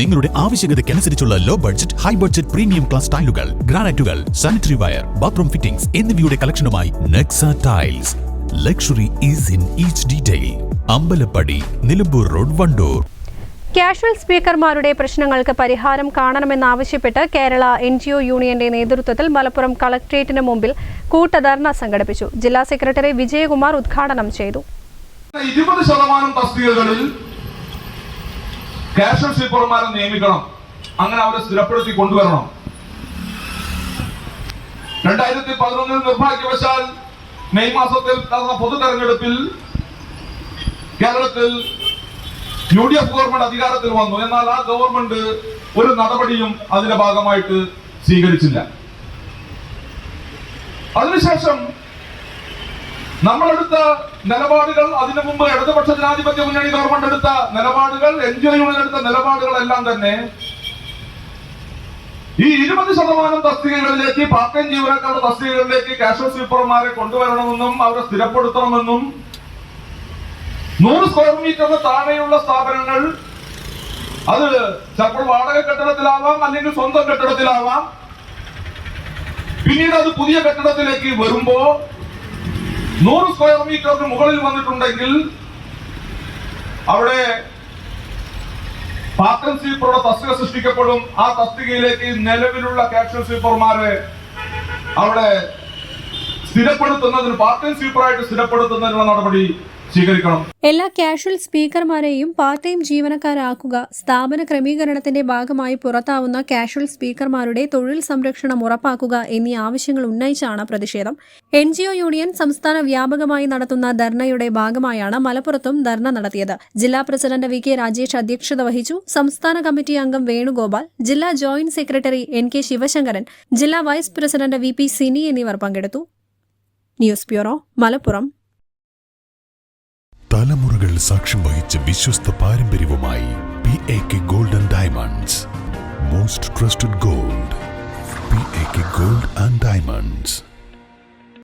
നിങ്ങളുടെ ആവശ്യകതയ്ക്കനുസരിച്ചുള്ള low budget high budget premium class ടൈലുകൾ ഗ്രാനൈറ്റുകൾ സാനിറ്ററി വയർ ബാത്റൂം ഫിറ്റിംഗ്സ് എന്നിവയുടെ കളക്ഷനുമായി Nexa tiles luxury is in each detail Ambalappadi Nilambur road Wandoor. Casual സ്പീക്കർമാരുടെ പ്രശ്നങ്ങൾക്ക് പരിഹാരം കാണണമെന്നാവശ്യപ്പെട്ട് Kerala N G O യൂണിയന്റെ നേതൃത്വത്തിൽ മലപ്പുറം കളക്ട്രേറ്റിന് മുമ്പിൽ കൂട്ടധർണ സംഘടിപ്പിച്ചു. ജില്ലാ സെക്രട്ടറി വിജയകുമാർ ഉദ്ഘാടനം ചെയ്തു. ഇരുപത് ശതമാനം തസ്തികകളിൽ കാഷ്വൽ സ്വീപ്പർമാരെ നിയമിക്കണം. അങ്ങനെ അവരെ സ്ഥിരപ്പെടുത്തി കൊണ്ടുവരണം. രണ്ടായിരത്തി പതിനൊന്നിൽ നിർഭാഗ്യവശാൽ മെയ് മാസത്തിൽ നടന്ന പൊതു തെരഞ്ഞെടുപ്പിൽ കേരളത്തിൽ യു ഡി എഫ് ഗവൺമെന്റ് അധികാരത്തിൽ വന്നു. എന്നാൽ ആ ഗവൺമെന്റ് ഒരു നടപടിയും അതിന്റെ ഭാഗമായിട്ട് സ്വീകരിച്ചില്ല. അതിനുശേഷം നമ്മളെടുത്ത നിലപാടുകൾ അതിനു മുമ്പ് ഇടതുപക്ഷ ജനാധിപത്യ മുന്നണി ഗവൺമെന്റ് എടുത്ത നിലപാടുകൾ എൻ ജി ഒ യൂണിയൻ എടുത്ത നിലപാടുകളെല്ലാം തന്നെ ഈ ഇരുപത് ശതമാനം തസ്തികകളിലേക്ക് പാർട്ട് ടൈം ജീവനക്കാരുടെ തസ്തികകളിലേക്ക് കാഷ്വൽ സ്വീപ്പർമാരെ കൊണ്ടുവരണമെന്നും അവരെ സ്ഥിരപ്പെടുത്തണമെന്നും നൂറ് സ്ക്വയർ മീറ്ററിന് താഴെയുള്ള സ്ഥാപനങ്ങൾ അത് ചിലപ്പോൾ വാടക കെട്ടിടത്തിലാവാം അല്ലെങ്കിൽ സ്വന്തം കെട്ടിടത്തിലാവാം. പിന്നീട് അത് പുതിയ കെട്ടിടത്തിലേക്ക് വരുമ്പോ നൂറ് സ്ക്വയർ മീറ്ററിന് മുകളിൽ വന്നിട്ടുണ്ടെങ്കിൽ അവിടെ പാത്രം സ്വീപ്പറുടെ തസ്തിക സൃഷ്ടിക്കപ്പെടും. ആ തസ്തികയിലേക്ക് നിലവിലുള്ള കാഷ്വൽ സ്വീപ്പർമാരെ അവിടെ സ്ഥിരപ്പെടുത്തുന്നതിന് പാർട്ടി സ്വീപ്പറായിട്ട് സ്ഥിരപ്പെടുത്തുന്നതിനുള്ള നടപടി സ്വീകരിക്കണം. എല്ലാ കാഷ്വൽ സ്പീക്കർമാരെയും പാർട്ട് ടൈം ജീവനക്കാരാക്കുക. സ്ഥാപന ക്രമീകരണത്തിന്റെ ഭാഗമായി പുറത്താവുന്ന കാഷ്വൽ സ്പീക്കർമാരുടെ തൊഴിൽ സംരക്ഷണം ഉറപ്പാക്കുക എന്നീ ആവശ്യങ്ങൾ ഉന്നയിച്ചാണ് പ്രതിഷേധം. എൻ യൂണിയൻ സംസ്ഥാന വ്യാപകമായി നടത്തുന്ന ധർണയുടെ ഭാഗമായാണ് മലപ്പുറത്തും ധർണ നടത്തിയത്. ജില്ലാ പ്രസിഡന്റ് വി കെ രാജേഷ് അധ്യക്ഷത വഹിച്ചു. സംസ്ഥാന കമ്മിറ്റി അംഗം വേണുഗോപാൽ ജില്ലാ joint secretary N K Sivasankaran ജില്ലാ vice president V P Sini എന്നിവർ പങ്കെടുത്തു. News bureau Malappuram. തലമുറകൾ സാക്ഷ്യം വഹിച്ച വിശ്വസ്ത പാരമ്പര്യവുമായി P A K golden diamonds most trusted gold